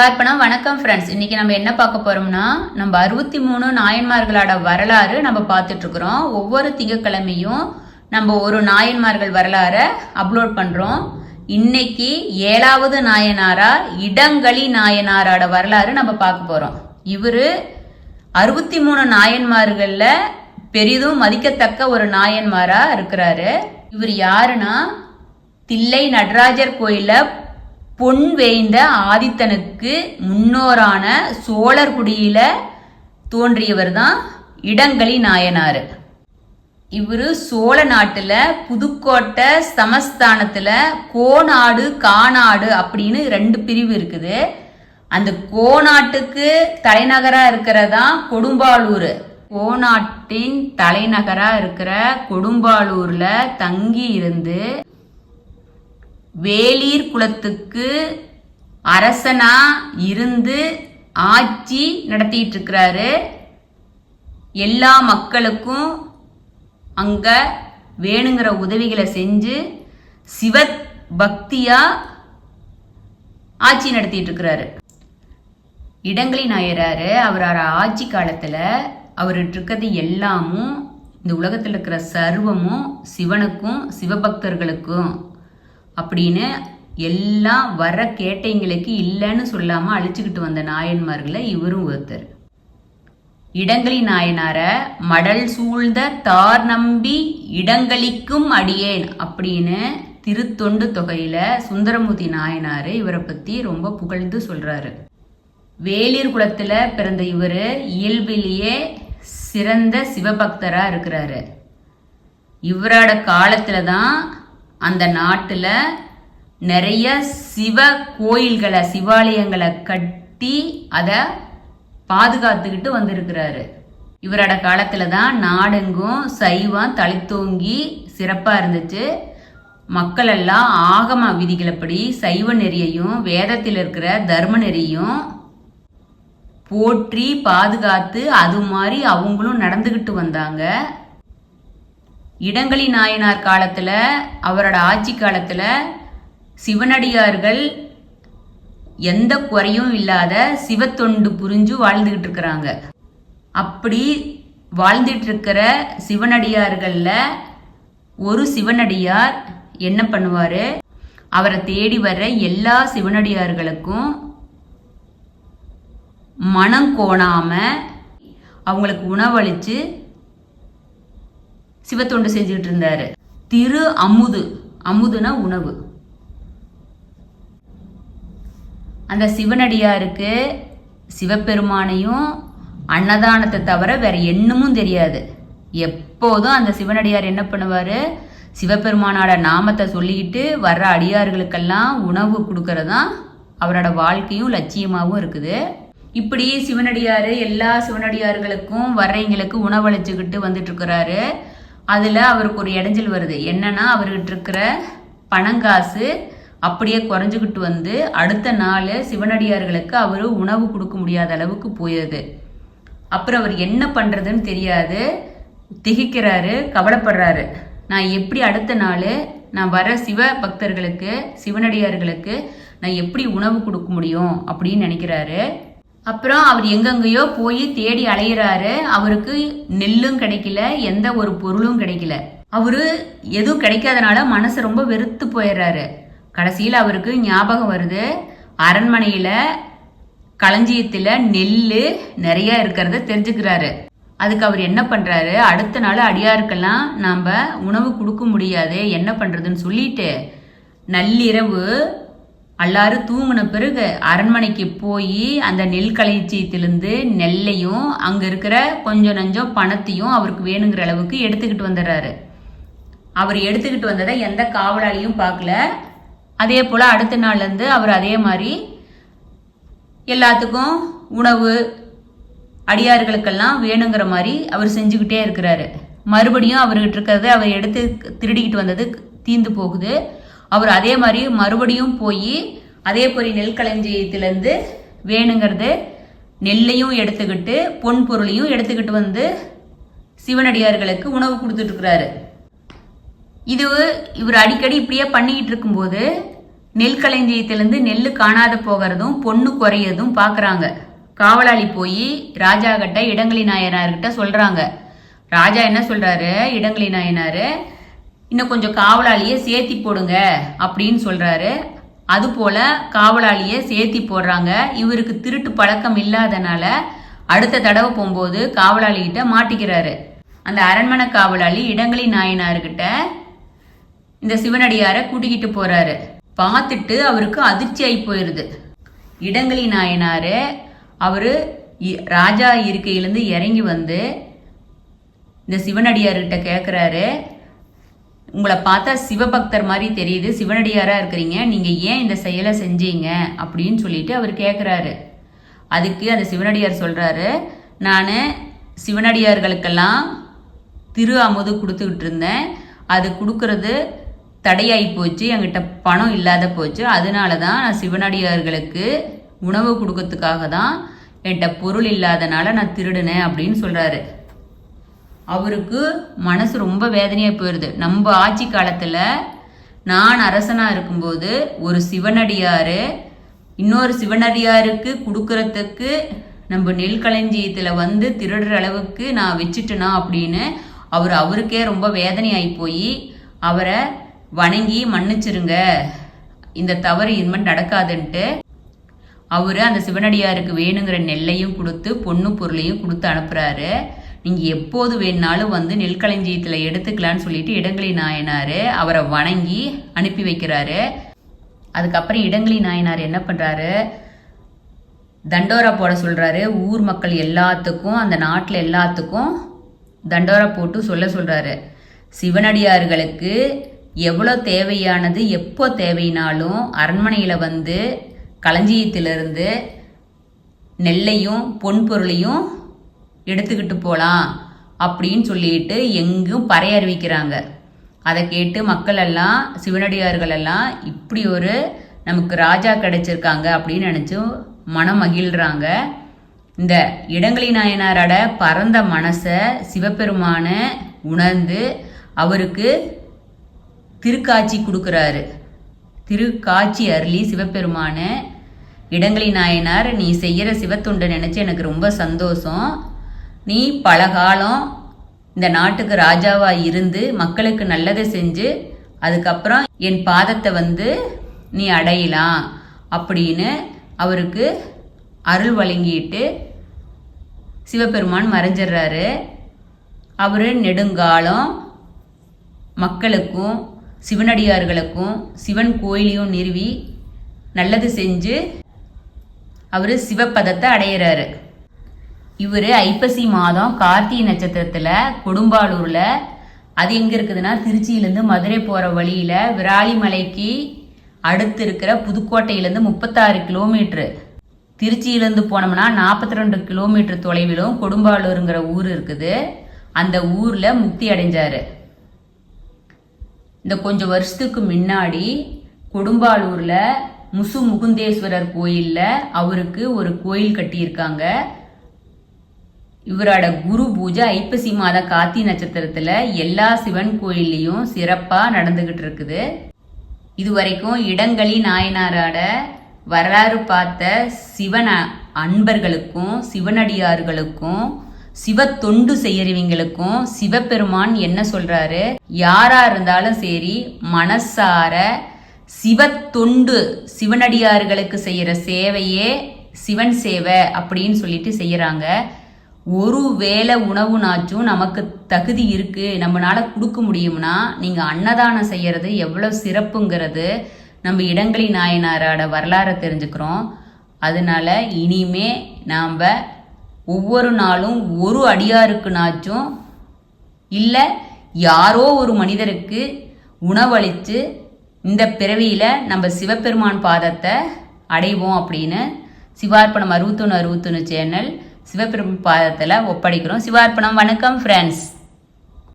பார்ப்பனா வணக்கம் ஃப்ரெண்ட்ஸ் இன்னைக்கு நம்ம என்ன பார்க்க போறோம்னா நம்ம அறுபத்தி மூணு நாயன்மார்களோட வரலாறு நம்ம பார்த்துட்டு இருக்கிறோம் ஒவ்வொரு திங்கக்கிழமையும் நம்ம ஒரு நாயன்மார்கள் வரலாறை அப்லோட் பண்றோம். இன்னைக்கு ஏழாவது நாயனாரா இடங்களி நாயனாரோட வரலாறு நம்ம பார்க்க போறோம். இவர் அறுபத்தி மூணு நாயன்மார்கள்ல பெரிதும் மதிக்கத்தக்க ஒரு நாயன்மாரா இருக்கிறாரு. இவர் யாருன்னா தில்லை நடராஜர் கோயில பொன் வேய்ந்த ஆதித்தனுக்கு முன்னோரான சோழர்குடியில தோன்றியவர் தான் இடங்களி நாயனார். இவரு சோழ நாட்டுல புதுக்கோட்டை சமஸ்தானத்துல கோநாடு காநாடு அப்படின்னு ரெண்டு பிரிவு இருக்குது. அந்த கோநாட்டுக்கு தலைநகரா இருக்கிறதா கொடும்பாலூர். கோநாட்டின் தலைநகரா இருக்கிற கொடும்பாலூரில் தங்கி இருந்து வேலீர் குலத்துக்கு அரசனா இருந்து ஆட்சி நடத்திட்டு இருக்கிறாரு எல்லா மக்களுக்கும் அங்க வேணுங்கிற உதவிகளை செஞ்சு சிவ பக்தியா ஆட்சி நடத்திட்டு இருக்கிறாரு இடங்களி நாயராரு அவரோட ஆட்சி காலத்துல அவர்கிட்ட இருக்கிறது எல்லாமும் இந்த உலகத்தில் இருக்கிற சர்வமும் சிவனுக்கும் சிவபக்தர்களுக்கும். அப்படின்னு எல்லாம் வர கேட்டைங்களுக்கு இல்லைன்னு சொல்லாம அழிச்சுக்கிட்டு வந்த நாயன்மார்களை இவரும் ஒருத்தர். இடங்களி நாயனார மடல் சூழ்ந்த தார் நம்பி இடங்களிக்கும் அடியேன் அப்படின்னு திருத்தொண்டு தொகையில சுந்தரமூர்த்தி நாயனாரு இவரை பத்தி ரொம்ப புகழ்ந்து சொல்றாரு. வேலிர் குலத்துல பிறந்த இவர் இயல்பிலேயே சிறந்த சிவபக்தரா இருக்கிறாரு. இவரோட காலத்துல தான் அந்த நாட்டில் நிறைய சிவ கோயில்களை சிவாலயங்களை கட்டி அதை பாதுகாத்துக்கிட்டு வந்திருக்கிறாரு. இவரோட காலத்தில் தான் நாடெங்கும் சைவம் தழைத்தோங்கி சிறப்பாக இருந்துச்சு. மக்கள் எல்லாம் ஆகம விதிகளப்படி சைவ நெறியையும் வேதத்தில் இருக்கிற தர்ம நெறியும் போற்றி பாதுகாத்து அது மாதிரி அவங்களும் நடந்துக்கிட்டு வந்தாங்க. இடங்களி நாயனார் காலத்தில் அவரோட ஆட்சி காலத்தில் சிவனடியார்கள் எந்த குறையும் இல்லாத சிவத்தொண்டு புரிஞ்சு வாழ்ந்துக்கிட்டு இருக்கிறாங்க. அப்படி வாழ்ந்துட்டு இருக்கிற ஒரு சிவனடியார் என்ன பண்ணுவார்? அவரை தேடி வர்ற எல்லா சிவனடியார்களுக்கும் மனம் கோணாமல் அவங்களுக்கு உணவளித்து சிவத்தொண்டு செஞ்சுட்டு இருந்தாரு. திரு அமுது அமுதுனா உணவு. அந்த சிவனடியாருக்கு சிவபெருமானையும் அன்னதானத்தை தவிர வேற எண்ணமும் தெரியாது. எப்போதும் அந்த சிவனடியார் என்ன பண்ணுவார்? சிவபெருமானோட நாமத்தை சொல்லிக்கிட்டு வர்ற அடியார்களுக்கெல்லாம் உணவு கொடுக்கறதான் அவரோட வாழ்க்கையும் லட்சியமாகவும் இருக்குது. இப்படி சிவனடியார் எல்லா சிவனடியார்களுக்கும் வர்றவங்களுக்கு உணவளிச்சுக்கிட்டு வந்துட்டு இருக்கிறாரு. அதில் அவருக்கு ஒரு இடைஞ்சல் வருது. என்னன்னா அவர்கிட்ட இருக்கிற பணங்காசு அப்படியே குறைஞ்சிக்கிட்டு வந்து அடுத்த நாள் சிவனடியார்களுக்கு அவர் உணவு கொடுக்க முடியாத அளவுக்கு போயிடுது அப்புறம் அவர் என்ன பண்ணுறதுன்னு தெரியாது. திகிக்கிறாரு கவலைப்படுறாரு. நான் எப்படி அடுத்த நாள் நான் வர சிவ பக்தர்களுக்கு சிவனடியார்களுக்கு நான் எப்படி உணவு கொடுக்க முடியும் அப்படின்னு நினைக்கிறாரு. அப்புறம் அவர் எங்கெங்கேயோ போய் தேடி அலையிறாரு. அவருக்கு நெல்லும் கிடைக்கல எந்த ஒரு பொருளும் கிடைக்கல. அவரு எதுவும் கிடைக்காதனால மனசு ரொம்ப வெறுத்து போயிடுறாரு கடைசியில் அவருக்கு ஞாபகம் வருது அரண்மனையில களஞ்சியத்துல நெல் நிறைய இருக்கிறத தெரிஞ்சுக்கிறாரு. அதுக்கு அவர் என்ன பண்றாரு? அடுத்த நாள் அடியாருக்கெல்லாம் நாம உணவு கொடுக்க முடியாது என்ன பண்றதுன்னு சொல்லிட்டு நள்ளிரவு எல்லாரும் தூங்கின பிறகு அரண்மனைக்கு போய் அந்த நெல் களஞ்சியத்திலிருந்து நெல்லையும் அங்க இருக்கிற கொஞ்சம் நஞ்சம் பணத்தையும் அவருக்கு வேணுங்கிற அளவுக்கு எடுத்துக்கிட்டு வந்துடுறாரு. அவர் எடுத்துக்கிட்டு வந்ததை எந்த காவலாளியும் பார்க்கல. அதே போல அடுத்த நாள்லேருந்து அவர் அதே மாதிரி எல்லாத்துக்கும் உணவு அடியார்களுக்கெல்லாம் வேணுங்கிற மாதிரி அவர் செஞ்சுக்கிட்டே இருக்கிறாரு. மறுபடியும் அவர்கிட்ட இருக்கிறத அவர் எடுத்து திருடிக்கிட்டு வந்தது தீந்து போகுது. அவர் அதே மாதிரி மறுபடியும் போய் அதே பொறி நெல் களஞ்சியத்திலேருந்து வேணுங்கிறது நெல்லையும் எடுத்துக்கிட்டு பொன் பொருளையும் எடுத்துக்கிட்டு வந்து சிவனடியார்களுக்கு உணவு கொடுத்துட்ருக்கிறாரு. இது இவர் அடிக்கடி இப்படியே பண்ணிக்கிட்டு இருக்கும்போது நெல் நெல் காணாத போகிறதும் பொண்ணு குறையதும் பார்க்குறாங்க காவலாளி போய் ராஜா கிட்ட இடங்களி நாயனார்கிட்ட சொல்கிறாங்க ராஜா என்ன சொல்கிறாரு இடங்களி நாயனார் இன்னும் கொஞ்சம் காவலாளியை சேர்த்தி போடுங்க அப்படின்னு சொல்கிறாரு அதுபோல் காவலாளியை சேர்த்தி போடுறாங்க. இவருக்கு திருட்டு பழக்கம் இல்லாதனால அடுத்த தடவை போகும்போது காவலாளிகிட்ட மாட்டிக்கிறாரு. அந்த அரண்மனை காவலாளி இடங்களி நாயனார்கிட்ட இந்த சிவனடியாரை கூட்டிக்கிட்டு போறாரு. பார்த்துட்டு அவருக்கு அதிர்ச்சி ஆகி போயிருது. இடங்களி நாயனார் அவர் ராஜா இருக்கையிலேருந்து இறங்கி வந்து இந்த சிவனடியார்கிட்ட கேட்குறாரு உங்களை பார்த்தா சிவபக்தர் மாதிரி தெரியுது சிவனடியாராக இருக்கிறீங்க நீங்கள் ஏன் இந்த செயலை செஞ்சீங்க அப்படின்னு சொல்லிட்டு அவர் கேட்குறாரு அதுக்கு அந்த சிவனடியார் சொல்கிறாரு நான் சிவனடியார்களுக்கெல்லாம் திரு அமுது கொடுத்துக்கிட்டு இருந்தேன். அது கொடுக்கறது தடையாகி போச்சு என்கிட்ட பணம் இல்லாத போச்சு. அதனால தான் நான் சிவனடியார்களுக்கு உணவு கொடுக்கறதுக்காக தான் என்கிட்ட பொருள் இல்லாதனால நான் திருடினேன் அப்படின்னு சொல்கிறாரு அவருக்கு மனசு ரொம்ப வேதனையாக போயிடுது நம்ம ஆட்சி காலத்தில் நான் அரசனாக இருக்கும்போது ஒரு சிவனடியார் இன்னொரு சிவனடியாருக்கு கொடுக்கறதுக்கு நம்ம நெல் களஞ்சியத்தில் வந்து திருடுற அளவுக்கு நான் வச்சுட்டேனா அப்படின்னு அவர் அவருக்கே ரொம்ப வேதனையாகி போய் அவரை வணங்கி மன்னிச்சிருங்க. இந்த தவறு இது மாதிரி நடக்காதுன்ட்டு அவர் அந்த சிவனடியாருக்கு வேணுங்கிற நெல்லையும் கொடுத்து பொண்ணு பொருளையும் கொடுத்து அனுப்புகிறாரு நீங்கள் எப்போது வேணுனாலும் வந்து நெல்களஞ்சியத்தில் எடுத்துக்கலான்னு சொல்லிட்டு இடங்களி நாயனார் அவரை வணங்கி அனுப்பி வைக்கிறாரு. அதுக்கப்புறம் இடங்களி நாயனார் என்ன பண்ணுறாரு தண்டோரா போட சொல்கிறாரு ஊர் மக்கள் எல்லாத்துக்கும் அந்த நாட்டில் எல்லாத்துக்கும் தண்டோரா போட்டு சொல்ல சொல்கிறாரு சிவனடியார்களுக்கு எவ்வளோ தேவையானது எப்போ தேவைனாலும் அரண்மனையில் வந்து களஞ்சியத்திலிருந்து நெல்லையும் பொன் பொருளையும் எடுத்துக்கிட்டு போகலாம் அப்படின்னு சொல்லிட்டு எங்கும் பறை அறிவிக்கிறாங்க அதை கேட்டு மக்கள் எல்லாம் சிவனடியார்கள் எல்லாம் இப்படி ஒரு நமக்கு ராஜா கிடைச்சிருக்காங்க அப்படின்னு நினச்சி மனம் மகிழ்கிறாங்க இந்த இடங்களி நாயனாரோட பரந்த மனசை சிவபெருமான உணர்ந்து அவருக்கு திருக்காட்சி கொடுக்குறாரு. திருக்காட்சி அருளி சிவபெருமான இடங்களி நாயனார் நீ செய்கிற சிவத்துண்டை நினச்சி எனக்கு ரொம்ப சந்தோஷம். நீ பல காலம் இந்த நாட்டுக்கு ராஜாவாக இருந்து மக்களுக்கு நல்லதை செஞ்சு அதுக்கப்புறம் என் பாதத்தை வந்து நீ அடையலாம் அப்படின்னு அவருக்கு அருள் வழங்கிட்டு சிவபெருமான் மறைஞ்சிடுறாரு. அவர் நெடுங்காலம் மக்களுக்கும் சிவனடியார்களுக்கும் சிவன் கோயிலையும் நிறுவி நல்லது செஞ்சு அவர் சிவப்பதத்தை அடையிறாரு. இவர் ஐப்பசி மாதம் கார்த்திகை நட்சத்திரத்தில் கொடும்பாலூரில் அது எங்கே இருக்குதுன்னா திருச்சியிலேருந்து மதுரை போகிற வழியில் விராலிமலைக்கு அடுத்து இருக்கிற புதுக்கோட்டையிலேருந்து முப்பத்தாறு கிலோமீட்ரு திருச்சியிலேருந்து போனோம்னா நாற்பத்தி ரெண்டு கிலோமீட்டர் தொலைவிலும் கொடும்பாலூருங்கிற ஊர் இருக்குது. அந்த ஊரில் முக்தி அடைஞ்சார். இந்த கொஞ்சம் வருஷத்துக்கு முன்னாடி கொடும்பாலூரில் முசு முகுந்தேஸ்வரர் கோயிலில் அவருக்கு ஒரு கோயில் கட்டியிருக்காங்க. இவரோட குரு பூஜை ஐப்பசி மாத காத்தி நட்சத்திரத்தில் எல்லா சிவன் கோயில்லையும் சிறப்பாக நடந்துகிட்டு இருக்குது. இது வரைக்கும் இடங்களி நாயனாரோட வரலாறு பார்த்த சிவன அன்பர்களுக்கும் சிவனடியார்களுக்கும் சிவ தொண்டு செய்யறவங்களுக்கும் சிவபெருமான் என்ன சொல்றாரு? யாரா இருந்தாலும் சரி மனசார சிவ தொண்டு சிவனடியார்களுக்கு செய்யற சேவையே சிவன் சேவை அப்படின்னு சொல்லிட்டு செய்யறாங்க. ஒரு வேளை உணவுனாச்சும் நமக்கு தகுதி இருக்கு நம்மளால கொடுக்க முடியும்னா நீங்க அன்னதானம் செய்யறது எவ்வளவு சிறப்புங்கிறது நம்ம இடங்களி நாயனாரோட வரலாறை தெரிஞ்சுக்கிறோம். அதனால இனிமே நாம் ஒவ்வொரு நாளும் ஒரு அடியாருக்குனாச்சும் இல்லை யாரோ ஒரு மனிதருக்கு உணவளித்து இந்த பிறவியில் நம்ம சிவபெருமான் பாதத்தை அடைவோம் அப்படின்னு சிவார்ப்பணம் அறுபத்தொன்று அறுபத்தொன்று சேனல் சிவபெருமான் பாதத்தில் ஒப்படைக்கிறோம். சிவார்ப்பணம். வணக்கம் ஃப்ரெண்ட்ஸ்